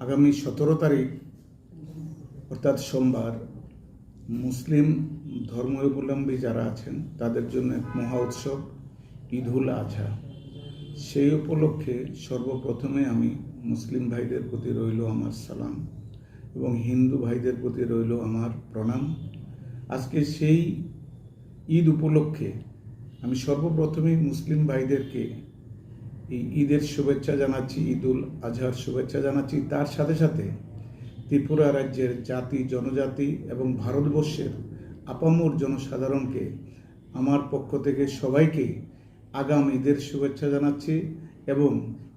আগামী সতেরো তারিখ, অর্থাৎ সোমবার, মুসলিম ধর্মাবলম্বী যারা আছেন, তাদের জন্য এক মহা উৎসব ঈদুল আজহা। সেই উপলক্ষে সর্বপ্রথমে আমি মুসলিম ভাইদের প্রতি রইল আমার সালাম এবং হিন্দু ভাইদের প্রতি রইল আমার প্রণাম। আজকে সেই ঈদ উপলক্ষে আমি সর্বপ্রথমেই মুসলিম ভাইদেরকে এই ঈদের শুভেচ্ছা জানাচ্ছি, ঈদুল আজহার শুভেচ্ছা জানাচ্ছি। তার সাথে সাথে ত্রিপুরা রাজ্যের জাতি, জনজাতি এবং ভারতবর্ষের আপামর জনসাধারণকে, আমার পক্ষ থেকে সবাইকে আগাম ঈদের শুভেচ্ছা জানাচ্ছি এবং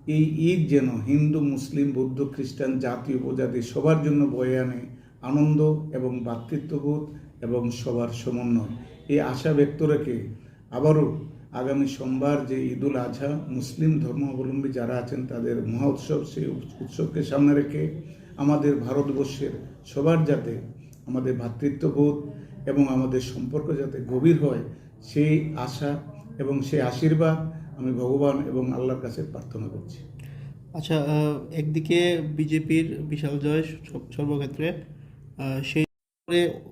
এই ঈদ যেন হিন্দু, মুসলিম, বৌদ্ধ, খ্রিস্টান জাতি উপজাতি সবার জন্য বয়ে আনে আনন্দ এবং ভ্রাতৃত্ববোধ এবং সবার সমন্বয়। এই আশা ব্যক্ত রেখে আবারও আগামী সোমবার যে ঈদুল আজহা, মুসলিম ধর্মাবলম্বী যারা আছেন, তাদের মহা উৎসব, সেই উৎসবকে সামনে রেখে আমাদের ভারতবর্ষের সবার যাতে আমাদের ভ্রাতৃত্ববোধ এবং আমাদের সম্পর্ক যাতে গভীর হয়, সেই আশা এবং সেই আশীর্বাদ আমি ভগবান এবং আল্লাহর কাছে প্রার্থনা করছি। আচ্ছা একদিকে বিজেপির বিশাল জয় সর্বক্ষেত্রে সেই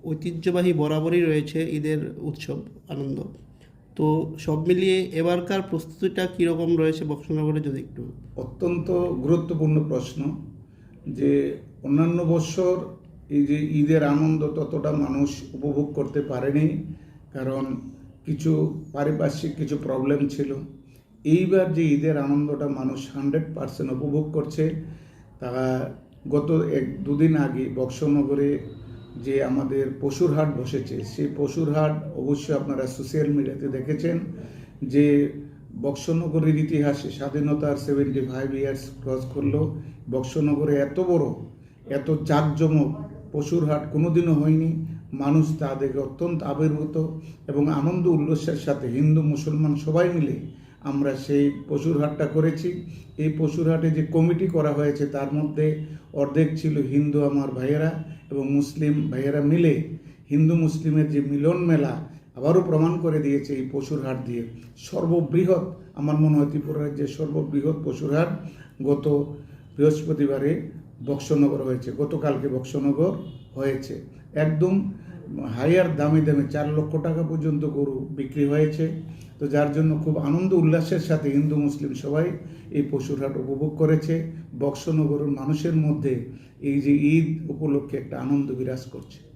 ঐতিহ্যবাহী বরাবরই রয়েছে ঈদের উৎসব, আনন্দ। তো সব মিলিয়ে এবারকার প্রস্তুতিটা কীরকম রয়েছে বক্সনগরে যদি একটু? অত্যন্ত গুরুত্বপূর্ণ প্রশ্ন যে অন্যান্য বছর এই যে ঈদের আনন্দ ততটা মানুষ উপভোগ করতে পারেনি, কারণ কিছু পারিপার্শ্বিক কিছু প্রবলেম ছিল। এইবার যে ঈদের আনন্দটা মানুষ হান্ড্রেড পারসেন্ট উপভোগ করছে, তা গত এক দুদিন আগে বক্সনগরে যে আমাদের পশুর হাট বসেছে, সেই পশুর হাট অবশ্যই আপনারা সোশ্যাল মিডিয়াতে দেখেছেন যে বক্সনগরের ইতিহাসে স্বাধীনতার সেভেন্টি ফাইভ ইয়ার্স ক্রস করল। বক্সনগরে এত বড়, এত জাঁকজমক পশুর হাট কোনোদিনও হয়নি। মানুষ তা দেখে অত্যন্ত আবির্ভূত এবং আনন্দ উল্লাসের সাথে হিন্দু, মুসলমান সবাই মিলে আমরা সেই পশুর হাটটা করেছি। এই পশুর হাটে যে কমিটি করা হয়েছে, তার মধ্যে অর্ধেক ছিল হিন্দু আমার ভাইয়েরা এবং মুসলিম ভাইয়েরা মিলে। হিন্দু মুসলিমের যে মিলন মেলা, আবারও প্রমাণ করে দিয়েছে এই পশুর হাট দিয়ে। সর্ববৃহৎ, আমার মনে হয় ত্রিপুরা রাজ্যের সর্ববৃহৎ পশুর হাট গত বৃহস্পতিবারে বক্সনগর হয়েছে। গতকালকে বক্সনগর হয়েছে। একদম হাইয়ার দামে দামে চার লক্ষ টাকা পর্যন্ত গরু বিক্রি হয়েছে। তো যার জন্য খুব আনন্দ উল্লাসের সাথে হিন্দু, মুসলিম সবাই এই পশুর হাট উপভোগ করেছে। বক্সনগরের মানুষের মধ্যে এই যে ঈদ উপলক্ষে একটা আনন্দ বিরাজ করছে।